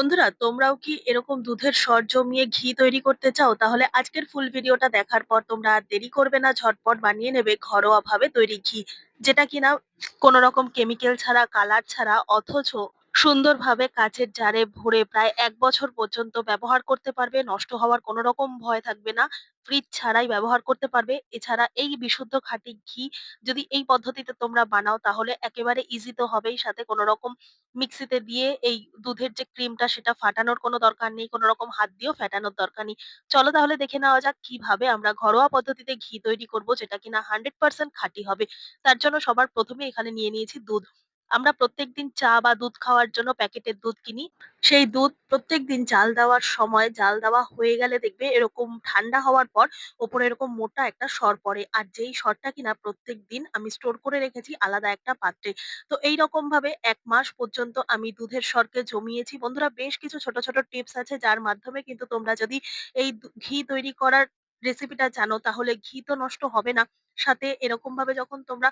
বন্ধুরা, তোমরাও কি এরকম দুধের সর জমিয়ে ঘি তৈরি করতে চাও? তাহলে আজকের ফুল ভিডিওটা দেখার পর তোমরা আর দেরি করবে না, ঝটপট বানিয়ে নেবে ঘরোয়া ভাবে তৈরি ঘি, যেটা কিনা কোনো রকম কেমিক্যাল ছাড়া কালার ছাড়া, অথচ সুন্দরভাবে কাচের জারে ভরে প্রায় এক বছর পর্যন্ত ব্যবহার করতে পারবে নষ্ট হওয়ার কোনো রকম ভয় থাকবে না ফ্রিজ ছাড়াই ব্যবহার করতে পারবে এছাড়া এই বিশুদ্ধ খাঁটি ঘি যদি এই পদ্ধতিতে তোমরা বানাও তাহলে একেবারে ইজি তো হবেই সাথে কোনো রকম মিক্সিতে দিয়ে এই দুধের যে ক্রিমটা সেটা ফাটানোর কোনো দরকার নেই, কোনো রকম হাত দিয়েও ফেটানোর দরকার নেই। চলো তাহলে দেখে নেওয়া যাক কীভাবে আমরা ঘরোয়া পদ্ধতিতে ঘি তৈরি করব যেটা কিনা 100% খাঁটি হবে। তার জন্য সবার ১ম এ এখানে নিয়ে নিয়েছি দুধ। আমরা প্রত্যেকদিন চা বা দুধ খাওয়ার জন্য প্যাকেটের দুধ কিনি। সেই দুধ প্রত্যেকদিন জাল দেওয়ার সময় জাল দেওয়া হয়ে গেলে দেখবে এরকম ঠান্ডা হওয়ার পর ওপরে এরকম মোটা একটা সর পড়ে। আর যেই সরটা কিনা প্রত্যেক দিন আমি স্টোর করে রেখেছি আলাদা একটা পাত্রে। তো এইরকম ভাবে এক মাস পর্যন্ত আমি দুধের সরকে জমিয়েছি। বন্ধুরা বেশ কিছু ছোট, ছোট টিপস আছে যার মাধ্যমে কিন্তু তোমরা যদি এই ঘি তৈরি করার রেসিপিটা জানো, তাহলে ঘি তো নষ্ট হবে না। সাথে এরকম ভাবে যখন তোমরা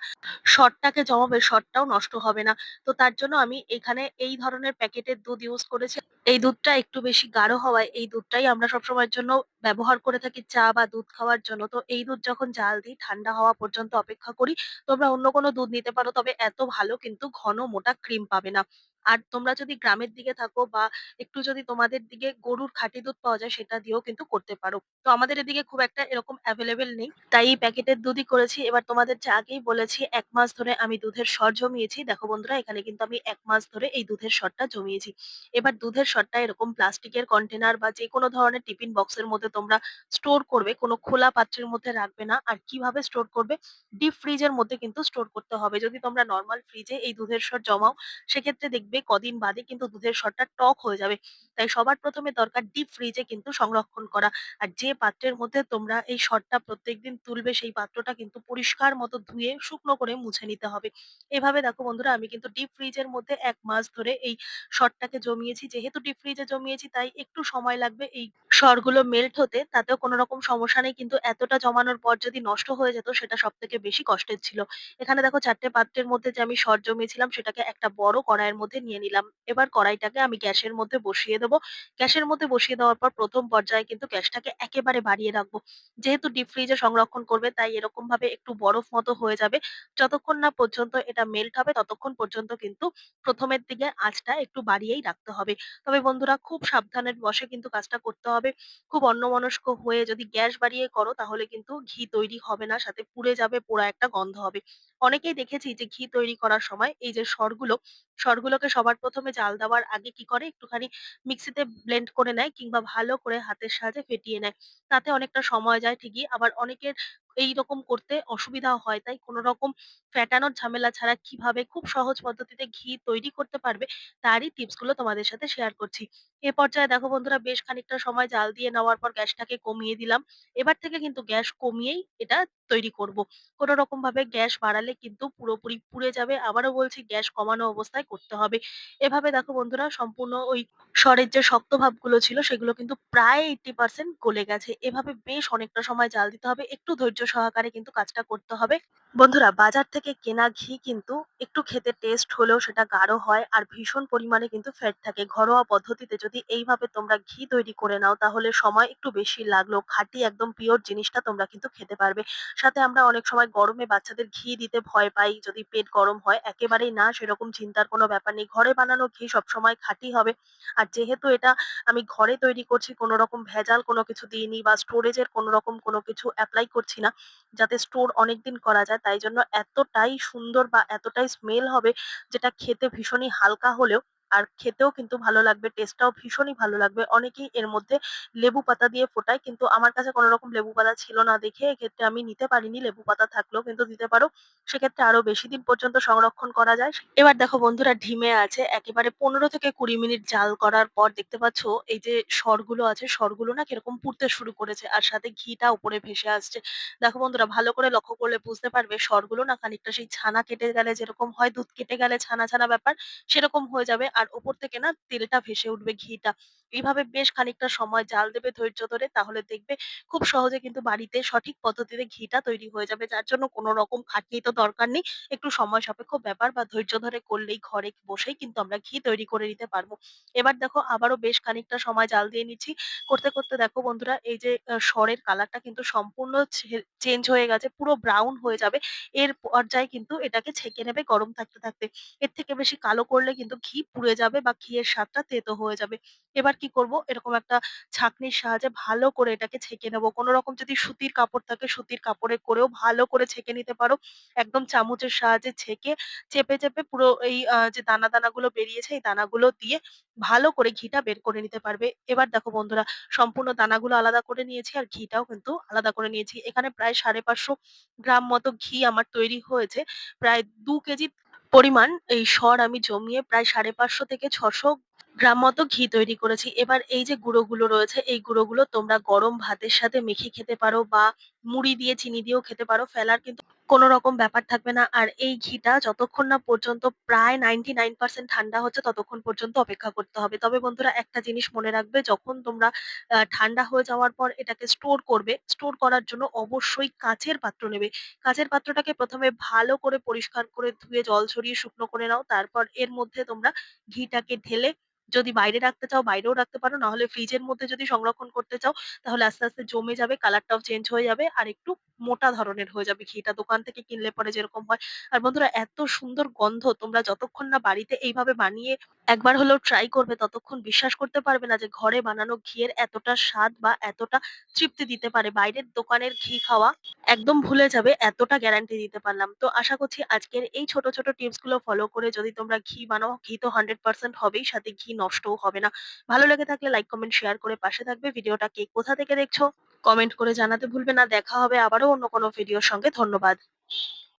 সরটাকে জমাবে সরটাও নষ্ট হবে না। তো তার জন্য আমি এখানে এই ধরনের প্যাকেটের দুধ ইউজ করেছি। এই দুধটা একটু বেশি গাঢ় হওয়ায় এই দুধটাই আমরা সবসময়ের জন্য ব্যবহার করে থাকি চা বা দুধ খাওয়ার জন্য। তো এই দুধ যখন জাল দিই, ঠান্ডা হওয়া পর্যন্ত অপেক্ষা করি। তোমরা অন্য কোনো দুধ নিতে পারো, তবে এত ভালো কিন্তু ঘন মোটা ক্রিম পাবে না। আর তোমরা যদি গ্রামের দিকে থাকো বা একটু যদি তোমাদের দিকে গরুর খাঁটি দুধ পাওয়া যায়, সেটা দিয়েও কিন্তু করতে পারো। তো আমাদের এদিকে খুব একটা এরকম এভেইলেবল নেই। তাই প্যাকেটের দুধই করেছি। এবার তোমাদের যে আগেই বলেছি ১ মাস ধরে আমি দুধের সর জমিয়েছি। দেখো বন্ধুরা, এখানে কিন্তু আমি ১ মাস ধরে এই দুধের সরটা জমিয়েছি। এবার দুধের সরটা এরকম প্লাস্টিকের কন্টেনার বা যেকোনো ধরনের টিফিন বক্সের মধ্যে তোমরা স্টোর করবে। কোনো খোলা পাত্রের মধ্যে রাখবে না। আর কীভাবে স্টোর করবে? ডিপ ফ্রিজের মধ্যে কিন্তু স্টোর করতে হবে। যদি তোমরা নর্মাল ফ্রিজে এই দুধের সর জমাও, সেক্ষেত্রে দেখবে কদিন বাদে কিন্তু দুধের সরটা টক হয়ে যাবে। তাই সবার প্রথমে দরকার ডিপ ফ্রিজে কিন্তু সংরক্ষণ করা। আর যে পাত্রের মধ্যে তোমরা এই সরটা প্রত্যেকদিন তুলবে, সেই পাত্রটা কিন্তু পরিষ্কার মতো ধুয়ে শুকনো করে মুছে নিতে হবে। এভাবে দেখো বন্ধুরা, আমি কিন্তু ডিপ ফ্রিজের মধ্যে এক মাস ধরে এই সরটাকে জমিয়েছি। যেহেতু ডিপ ফ্রিজে জমিয়েছি, তাই একটু সময় লাগবে এই সরগুলো মেল্ট হতে। তাতেও কোনো রকম সমস্যা নেই। কিন্তু এতটা জমানোর পর যদি নষ্ট হয়ে যেত, সেটা সব থেকে বেশি কষ্টের ছিল। এখানে দেখো চারটে পাত্রের মধ্যে যে আমি সর জমিয়েছিলাম, সেটাকে একটা বড় কড়াইয়ের মধ্যে নিয়ে নিলাম। এবার কড়াইটাকে আমি গ্যাসের মধ্যে বসিয়ে দেব। গ্যাসের মধ্যে বসিয়ে দেওয়ার পর ১ম পর্যায়ে কিন্তু গ্যাসটাকে একেবারে বাড়িয়ে রাখব। যেহেতু ডিপ ফ্রিজে সংরক্ষণ করবে তাই এরকমভাবে একটু বরফ মতো হয়ে যাবে। যতক্ষণ না পর্যন্ত এটা মেল্ট হবে ততক্ষণ পর্যন্ত কিন্তু ১ম এর দিকে আঁচটা একটু বাড়িয়েই রাখতে হবে। তবে বন্ধুরা খুব সাবধানের বশে কিন্তু কাজটা করতে হবে। খুব অন্যমনস্ক হয়ে যদি গ্যাস বাড়িয়ে করো তাহলে কিন্তু ঘি তৈরি হবে না। সাথে পুড়ে যাবে, পোড়া একটা গন্ধ হবে। অনেকেই দেখেছি যে ঘি তৈরি করার সময় এই যে সরগুলো, সরগুলোকে সবার প্রথমে জাল দেওয়ার আগে কি করে একটুখানি মিক্সিতে ব্লেন্ড করে নেয় কিংবা ভালো করে হাতের সাহায্যে ফেটিয়ে নেয়। তাতে অনেকটা সময় যায় ঠিকই। আবার অনেকের এইরকম করতে অসুবিধা হয়। তাই কোনো রকম ফেটানোর ঝামেলা ছাড়া কীভাবে খুব সহজ পদ্ধতিতে ঘি তৈরি করতে পারবে, তারই টিপসগুলো তোমাদের সাথে শেয়ার করছি। এ পর্যায়ে দেখো বন্ধুরা, বেশ খানিকটা সময় জাল দিয়ে নেওয়ার পর গ্যাসটাকে কমিয়ে দিলাম। এবার থেকে কিন্তু গ্যাস কমিয়েই এটা তৈরি করব। কোন রকম ভাবে গ্যাস বাড়ালে কিন্তু পুরোপুরি পুড়ে যাবে। আবারও বলছি, গ্যাস কমানো অবস্থায় করতে হবে। এভাবে দেখো বন্ধুরা, সম্পূর্ণ ওই স্বরের যে শক্ত ভাবগুলো ছিল, সেগুলো কিন্তু প্রায় 80% গলে গেছে। এভাবে বেশ অনেকটা সময় জাল দিতে হবে। একটু ধৈর্য সহকারে কিন্তু কাজটা করতে হবে। বন্ধুরা, বাজার থেকে কেনা ঘি কিন্তু একটু খেতে টেস্ট হলেও সেটা গাঢ় হয় আর ভীষণ পরিমাণে কিন্তু ফ্যাট থাকে। ঘরোয়া পদ্ধতিতে যদি এইভাবে তোমরা ঘি তৈরি করে নাও, তাহলে সময় একটু বেশি লাগলেও খাঁটি একদম পিওর জিনিসটা তোমরা কিন্তু খেতে পারবে। সাথে আমরা অনেক সময় গরমে বাচ্চাদের ঘি দিতে ভয় পাই যদি পেট গরম হয়। একেবারেই না, সেরকম চিন্তার কোনো ব্যাপার নেই। ঘরে বানানো ঘি সবসময় খাঁটি হবে। আর যেহেতু এটা আমি ঘরে তৈরি করছি, কোনো রকম ভেজাল কোনো কিছু দিইনি বা স্টোরেজ এর কোনো রকম কোনো কিছু অ্যাপ্লাই করছি না। যাতে স্টোর অনেকদিন করা যায় তাই জন্য এতটাই সুন্দর বা এতটাই স্মেল হবে যেটা খেতে ভীষণই হালকা হলেও আর খেতেও কিন্তু ভালো লাগবে। টেস্টটাও ভীষণই ভালো লাগবে। অনেকেই এর মধ্যে লেবু পাতা দিয়ে ফোটায়। কিন্তু আমার কাছে কোনো রকম লেবু পাতা ছিল না দেখে এক্ষেত্রে আমি নিতে পারিনি। লেবু পাতা থাকলেও কিন্তু দিতে পারো। সেক্ষেত্রে আরও বেশি দিন পর্যন্ত সংরক্ষণ করা যায়। এবার দেখো বন্ধুরা ঢিমে আছে একেবারে ১৫ থেকে ২০ মিনিট জাল করার পর দেখতে পাচ্ছ এই যে সরগুলো আছে সরগুলো না কীরকম পুড়তে শুরু করেছে আর সাথে ঘিটা উপরে ভেসে আসছে। দেখো বন্ধুরা ভালো করে লক্ষ্য করলে বুঝতে পারবে সরগুলো না খানিকটা সেই ছানা কেটে গেলে যেরকম হয় দুধ কেটে গেলে ছানা, ছানা ব্যাপার সেরকম হয়ে যাবে আর উপর থেকে না তেলটা ভেসে উঠবে ঘিটা। এইভাবে বেশ খানিকটা সময় জাল দেবে ধৈর্য ধরে তাহলে দেখবে খুব সহজে কিন্তু বাড়িতে সঠিক পদ্ধতিতে ঘিটা তৈরি হয়ে যাবে। যার জন্য কোনো রকম খাটনি তো দরকার নেই। একটু সময় সাপেক্ষ ব্যাপার বা ধৈর্য ধরে করলেই ঘরে বসেই কিন্তু আমরা ঘি তৈরি করে নিতে পারব। এবার দেখো আবারও বেশ খানিকটা সময় জাল দিয়ে নিচ্ছি। করতে, করতে দেখো বন্ধুরা এই যে সরের কালারটা কিন্তু সম্পূর্ণ চেঞ্জ হয়ে গেছে। পুরো ব্রাউন হয়ে যাবে। এর পর্যায়ে কিন্তু এটাকে ছেঁকে নেবে গরম থাকতে, থাকতে। এর থেকে বেশি কালো করলে কিন্তু ঘি পুড়ে যাবে বা ঘিয়ের স্বাদটা তেতো হয়ে যাবে। এবার কি করব? এরকম একটা ছাঁকনির সাহায্যে ভালো করে এটাকে ছেঁকে নেব। কোন রকম যদি সুতির কাপড় থাকে সুতির কাপড়ে করেও ভালো করে ছেঁকে নিতে পারো। একদম চামচের সাহায্যে ছেঁকে চেপে, চেপে পুরো এই যে দানা, দানাগুলো বেরিয়েছে এই দানাগুলো দিয়ে ভালো করে ঘিটা বের করে নিতে পারবে। এবার দেখো বন্ধুরা সম্পূর্ণ দানাগুলো আলাদা করে নিয়েছি আর ঘিটাও কিন্তু আলাদা করে নিয়েছি। এখানে প্রায় ৫৫০ গ্রাম মতো ঘি আমার তৈরি হয়েছে। প্রায় ২ কেজি পরিমাণ এই সর আমি জমিয়ে প্রায় ৫৫০ থেকে ৬০০ গ্রাম মতো ঘি তৈরি করেছি। এবার এই যে গুঁড়োগুলো রয়েছে এই গুঁড়োগুলো তোমরা গরম ভাতের সাথে মেখে খেতে পারো বা মুড়ি দিয়ে চিনি দিয়েও খেতে পারো। ফেলার কিন্তু কোনো রকম ব্যাপার থাকবে না। আর এই ঘিটা যতক্ষণ না পর্যন্ত প্রায় 99% ঠান্ডা হচ্ছে ততক্ষণ পর্যন্ত অপেক্ষা করতে হবে। তবে বন্ধুরা একটা জিনিস মনে রাখবে যখন তোমরা ঠান্ডা হয়ে যাওয়ার পর এটাকে স্টোর করবে, স্টোর করার জন্য অবশ্যই কাঁচের পাত্র নেবে। কাঁচের পাত্রটাকে প্রথমে ভালো করে পরিষ্কার করে ধুয়ে জল ছড়িয়ে শুকনো করে নাও। তারপর এর মধ্যে তোমরা ঘিটাকে ঢেলে যদি বাইরে রাখতে চাও বাইরেও রাখতে পারো। না হলে ফ্রিজের মধ্যে যদি সংরক্ষণ করতে চাও তাহলে আস্তে, আস্তে জমে যাবে, কালারটাও চেঞ্জ হয়ে যাবে আর একটু মোটা ধরনের হয়ে যাবে ঘিটা। দোকান থেকে কিনলে পরে যেরকম হয়। আর বন্ধুরা এত সুন্দর গন্ধ তোমরা যতক্ষণ না বাড়িতে এইভাবে বানিয়ে একবার হলেও ট্রাই করবে ততক্ষণ বিশ্বাস করতে পারবে না যে ঘরে বানানো ঘিয়ের এতটা স্বাদ বা এতটা তৃপ্তি দিতে পারে। বাইরের দোকানের ঘি খাওয়া একদম ভুলে যাবে এতটা গ্যারান্টি দিতে পারলাম। তো আশা করছি আজকের এই ছোট, ছোট টিপসগুলো ফলো করে যদি তোমরা ঘি বানাও, ঘি তো 100% হবেই সাথে ঘি নষ্টও হবে না। ভালো লেগে থাকলে লাইক, কমেন্ট, শেয়ার করে পাশে থাকবে। ভিডিওটা কে কোথা থেকে দেখছ কমেন্ট করে জানাতে ভুলবে না। দেখা হবে আবারও অন্য কোনো ভিডিওর সঙ্গে। ধন্যবাদ।